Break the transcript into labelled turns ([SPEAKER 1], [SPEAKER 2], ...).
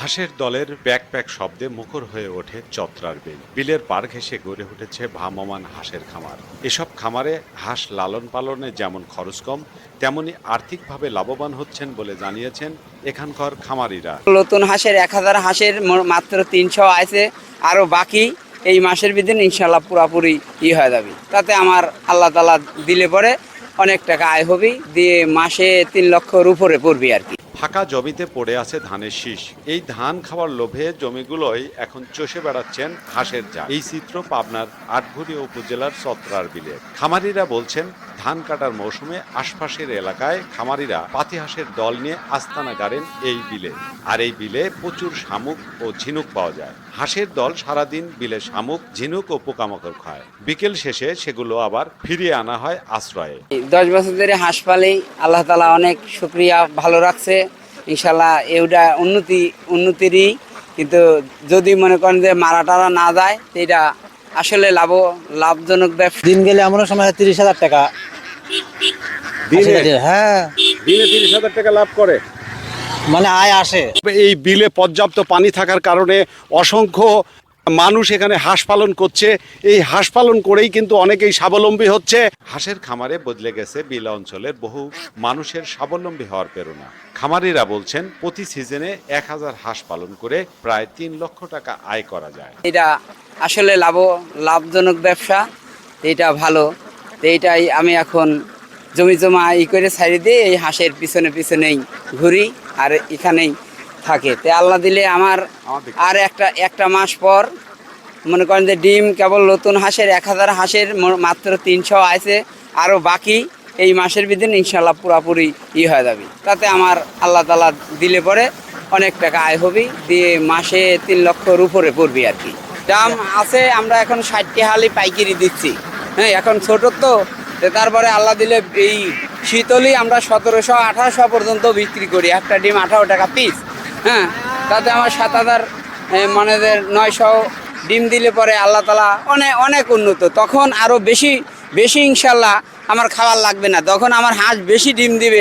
[SPEAKER 1] হাঁসের দলের ব্যাকপ্যাক শব্দে মুখর হয়ে ওঠে চত্রার বিল। বিলের পার ঘেঁষে গড়ে উঠেছে ভ্রাম্যমান হাঁসের খামার। এসব খামারে হাঁস লালন পালনে যেমন খরচ কম, তেমনি আর্থিকভাবে লাভবান হচ্ছেন বলে জানিয়েছেন এখানকার খামারিরা।
[SPEAKER 2] নতুন হাঁসের এক হাজার হাঁসের মাত্র তিনশো আছে আরও বাকি এই মাসের ভিতরে ইনশাল্লাহ পুরাপুরি ই হয়ে যাবে। তাতে আমার আল্লাহ তালা দিলে পরে অনেক টাকা আয় হবে দিয়ে মাসে তিন লক্ষর উপরে পড়বি আর কি।
[SPEAKER 1] ফাঁকা জমিতে পড়ে আছে ধানের শীষ। এই ধান খাওয়ার লোভে জমিগুলোই এখন চষে বেড়াচ্ছেন হাঁসের যা এই চিত্র পাবনার আটঘরিয়া উপজেলার চত্রার বিলে। খামারিরা বলছেন ধান কাটার মৌসুমে আশপাশের এলাকায় খামারিরা পাতি হাঁসের দল নিয়ে আস্তানা গাড়েন এই বিলে। আর এই বিলে প্রচুর শামুক ও ঝিনুক পাওয়া যায়। হাঁসের দল সারাদিন বিলে শামুক ঝিনুক ও পোকামাকড় খায়। বিকেল শেষে সেগুলো আবার ফিরিয়ে আনা হয় আশ্রয়ে।
[SPEAKER 2] দশ বছর ধরে হাঁস পালেই আল্লাহ তালা অনেক শুক্রিয়া ভালো রাখছে। ইনশাল্লাহ এটা উন্নতি উন্নতিরই। কিন্তু যদি মনে করেন যে মারা টারা না যায় এটা আসলে লাভ লাভজনক ব্যবসা।
[SPEAKER 3] দিন গেলে এমন সময় তিরিশ হাজার টাকা। হ্যাঁ।
[SPEAKER 1] দিনে তিরিশ হাজার টাকা লাভ করে।
[SPEAKER 3] মানে আয় আসে।
[SPEAKER 4] এই বিলে পর্যাপ্ত পানি থাকার কারণে অসংখ্য মানুষ এখানে হাঁস পালন করছে। এই হাঁস পালন করেই কিন্তু অনেকেই স্বাবলম্বী হচ্ছে।
[SPEAKER 1] হাঁসের খামারে বদলে গেছে বিল অঞ্চলের বহু মানুষের স্বাবলম্বী হওয়ার প্রেরণা। খামারিরা বলছেন প্রতি সিজনে এক হাজার হাঁস পালন করে প্রায় তিন লক্ষ টাকা আয় করা যায়।
[SPEAKER 2] এটা আসলে লাভ লাভজনক ব্যবসা এটা ভালো। এইটাই আমি এখন জমি জমা ই করে ছাড়ি দিয়ে এই হাঁসের পিছনে পিছনেই ঘুরি আর এখানেই থাকে। তো আল্লাহ দিলে আমার আর একটা একটা মাস পর মনে করেন যে ডিম কেবল নতুন হাঁসের, এক হাজার হাঁসের মাত্র তিনশো আছে। আরও বাকি এই মাসের ভিতরে ইনশাল্লাহ পুরাপুরি ই হয়ে যাবে। তাতে আমার আল্লাহ তালা দিলে পরে অনেক টাকা আয় হবে। দিয়ে মাসে তিন লক্ষর উপরে পড়বি আর কি। দাম আছে, আমরা এখন ষাটটি হালি পাইকারি দিচ্ছি। হ্যাঁ এখন ছোট তো তো তারপরে আল্লাহ দিলে এই শীতলই আমরা সতেরোশো আঠারোশো পর্যন্ত বিক্রি করি। একটা ডিম আঠারো টাকা পিস হ্যাঁ? তাতে আমার সাত হাজার মানে নয়শো ডিম দিলে পরে আল্লাহ তালা অনেক অনেক উন্নত। তখন আরও বেশি বেশি ইনশাল্লাহ আমার খাবার লাগবে না। তখন আমার হাঁস বেশি ডিম দিবে।